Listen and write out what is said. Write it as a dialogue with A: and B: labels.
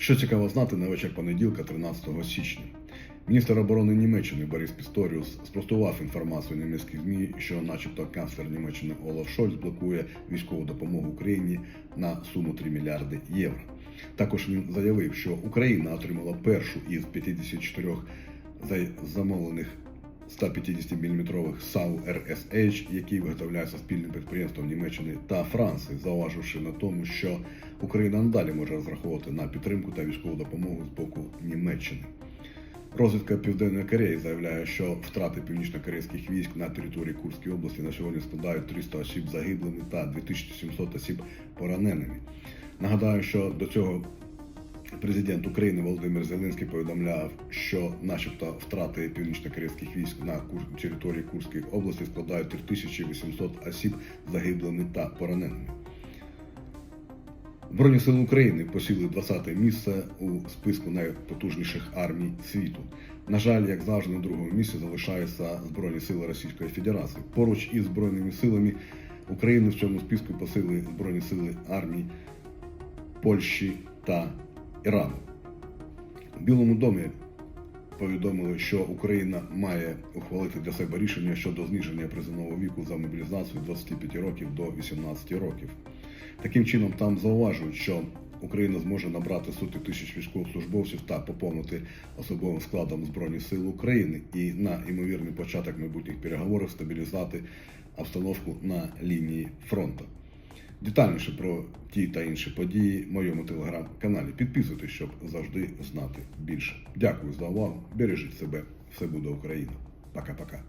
A: Що цікаво знати на вечір понеділка, 13 січня. Міністр оборони Німеччини Борис Пісторіус спростував інформацію німецьких ЗМІ, що, начебто, канцлер Німеччини Олаф Шольц блокує військову допомогу Україні на суму 3 мільярди євро. Також він заявив, що Україна отримала першу із 54 за- замовлених 150-мм САУ РСH, які виготовляються спільним підприємством Німеччини та Франції, зауваживши на тому, що Україна надалі може розраховувати на підтримку та військову допомогу з боку Німеччини. Розвідка Південної Кореї заявляє, що втрати північно-корейських військ на території Курської області на сьогодні складають 300 осіб загиблими та 2700 осіб пораненими. Нагадаю, що до цього президент України Володимир Зеленський повідомляв, що, начебто, втрати північно-корейських військ на території Курської області складають 3800 осіб загиблими та пораненими. Збройні сили України посіли 20-те місце у списку найпотужніших армій світу. На жаль, як завжди, на другому місці залишаються Збройні сили Російської Федерації. Поруч із Збройними силами України в цьому списку посили Збройні сили армій Польщі та Ірану. В Білому домі повідомили, що Україна має ухвалити для себе рішення щодо зниження призовного віку за мобілізацію 25 років до 18 років. Таким чином, там зауважують, що Україна зможе набрати сотні тисяч військовослужбовців та поповнити особовим складом Збройних сил України і на ймовірний початок майбутніх переговорів стабілізувати обстановку на лінії фронту. Детальніше про ті та інші події в моєму телеграм-каналі. Підписуйтесь, щоб завжди знати більше. Дякую за увагу. Бережіть себе. Все буде Україна. Пока-пока.